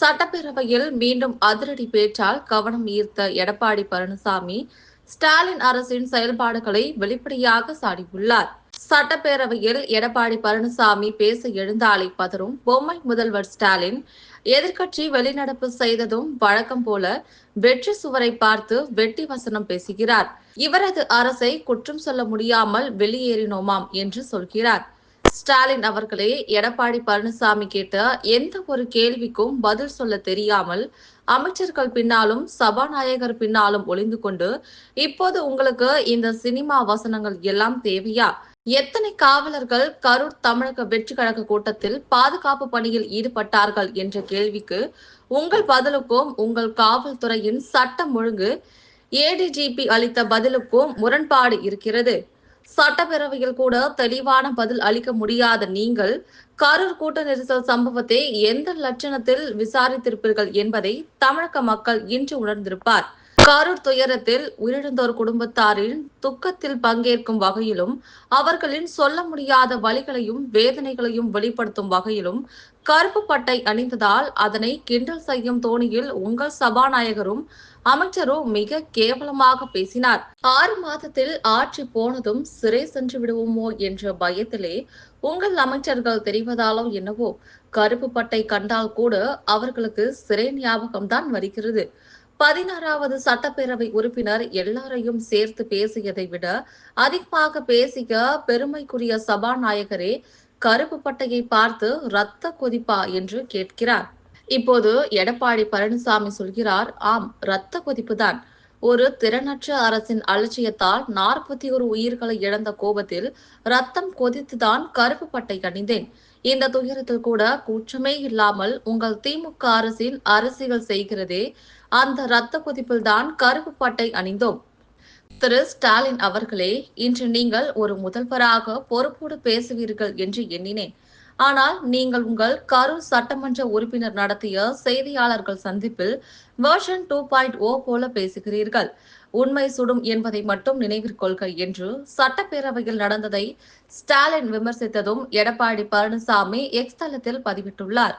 சட்டப்பேரவையில் மீண்டும் அதிரடி பேச்சால் கவனம் ஈர்த்த எடப்பாடி பழனிசாமி ஸ்டாலின் அரசின் செயல்பாடுகளை வெளிப்படையாக சாடியுள்ளார். சட்டப்பேரவையில் எடப்பாடி பழனிசாமி பேச எழுந்தாலே பதறும் பொம்மை முதல்வர் ஸ்டாலின் எதிர்க்கட்சி வெளிநடப்பு செய்ததும் வழக்கம் போல வெற்றி சுவரை பார்த்து வெட்டி வசனம் பேசுகிறார். இவரது அரசை குற்றம் சொல்ல முடியாமல் வெளியேறினோமாம் என்று சொல்கிறார். ஸ்டாலின் அவர்களே எடப்பாடி பழனிசாமி கேட்ட எந்த ஒரு கேள்விக்கும் பதில் சொல்ல தெரியாமல் அமைச்சர்கள் பின்னாலும் சபாநாயகர் பின்னாலும் ஒளிந்து கொண்டு இப்போது உங்களுக்கு இந்த சினிமா வசனங்கள் எல்லாம் தேவையா? எத்தனை காவலர்கள் கரூர் தமிழக வெற்றி கழக கூட்டத்தில் பாதுகாப்பு பணியில் ஈடுபட்டார்கள் என்ற கேள்விக்கு உங்கள் பதிலுக்கும் உங்கள் காவல்துறையின் சட்டம் ஒழுங்கு ஏடிஜிபி அளித்த பதிலுக்கும் முரண்பாடு இருக்கிறது. சட்டப்பேரவையில் கூட தெளிவான பதில் அளிக்க முடியாத நீங்கள் கரூர் கூட்ட நெரிசல் சம்பவத்தை எந்த லட்சணத்தில் விசாரித்திருப்பீர்கள் என்பதை தமிழக மக்கள் இன்று உணர்ந்திருப்பார். கரூர் துயரத்தில் உயிரிழந்தோர் குடும்பத்தாரின் துக்கத்தில் பங்கேற்கும் வகையிலும் அவர்களின் சொல்ல முடியாத வழிகளையும் வேதனைகளையும் வெளிப்படுத்தும் வகையிலும் கருப்பு பட்டை அணிந்ததால் அதனை கிண்டல் செய்யும் தோணியில் உங்கள் சபாநாயகரும் அமைச்சரும் மிக கேவலமாக பேசினார். ஆறு மாதத்தில் ஆட்சி போனதும் சிறை சென்று விடுவோமோ என்ற பயத்திலே உங்கள் அமைச்சர்கள் தெரிவதாலோ என்னவோ கருப்பு பட்டை கண்டால் கூட அவர்களுக்கு சிறை ஞாபகம்தான் வருகிறது. பதினாறாவது சட்டப்பேரவை உறுப்பினர் எல்லாரையும் சேர்த்து பேசியதை விட அதிகமாக பேசிய பெருமைக்குரிய சபாநாயகரே கருப்பு பட்டையை பார்த்து ரத்த கொதிப்பா என்று கேட்கிறார். இப்போது எடப்பாடி பழனிசாமி சொல்கிறார் ஆம் ரத்த கொதிப்புதான். ஒரு திறனற்ற அரசின் அலட்சியத்தால் நாற்பத்தி ஒரு உயிர்களை இழந்த கோபத்தில் ரத்தம் கொதித்துதான் கருப்பு பட்டை அணிந்தேன். இந்த துயரத்தில் கூட கூச்சமே இல்லாமல் உங்கள் திமுக அரசின் அரசியல் செய்கிறதே அந்த ரத்த கொதிப்பில் தான் கருப்பு பட்டை அணிந்தோம். திரு. ஸ்டாலின் அவர்களே இன்று நீங்கள் ஒரு முதல்வராக பொறுப்போடு பேசுவீர்கள் என்று எண்ணினேன். ஆனால் நீங்கள் உங்கள் கரூர் சட்டமன்ற உறுப்பினர் நடத்திய செய்தியாளர்கள் சந்திப்பில் வெர்ஷன் டூ பாயிண்ட் ஓ போல பேசுகிறீர்கள். உண்மை சுடும் என்பதை மட்டும் நினைவிற்கொள்க என்று சட்டப்பேரவையில் நடந்ததை ஸ்டாலின் விமர்சித்ததும் எடப்பாடி பழனிசாமி எக்ஸ் தளத்தில் பதிவிட்டுள்ளார்.